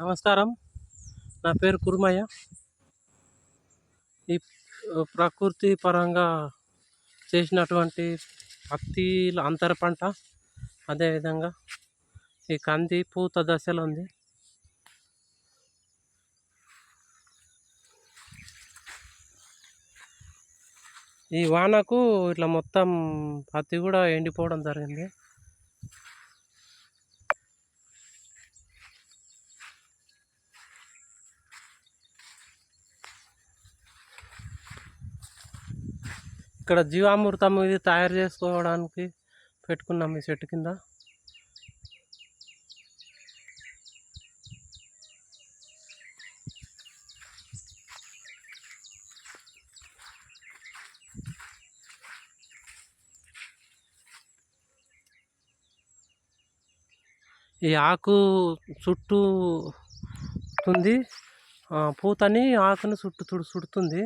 నమస్కారం. నా పేరు కురుమయ్య. ఈ ప్రకృతి పరంగా చేసినటువంటి పత్తి అంతర పంట అదేవిధంగా ఈ కంది పూత దశలో ఉంది. ఈ వానకు ఇట్లా మొత్తం పత్తి కూడా ఎండిపోవడం జరిగింది. ఇక్కడ జీవామృతం ఇది తయారు చేసుకోవడానికి పెట్టుకున్నాం ఈ చెట్టు కింద. ఈ ఆకు చుట్టూ తుంది పూతని ఆకును చుట్టు చుడుతుంది.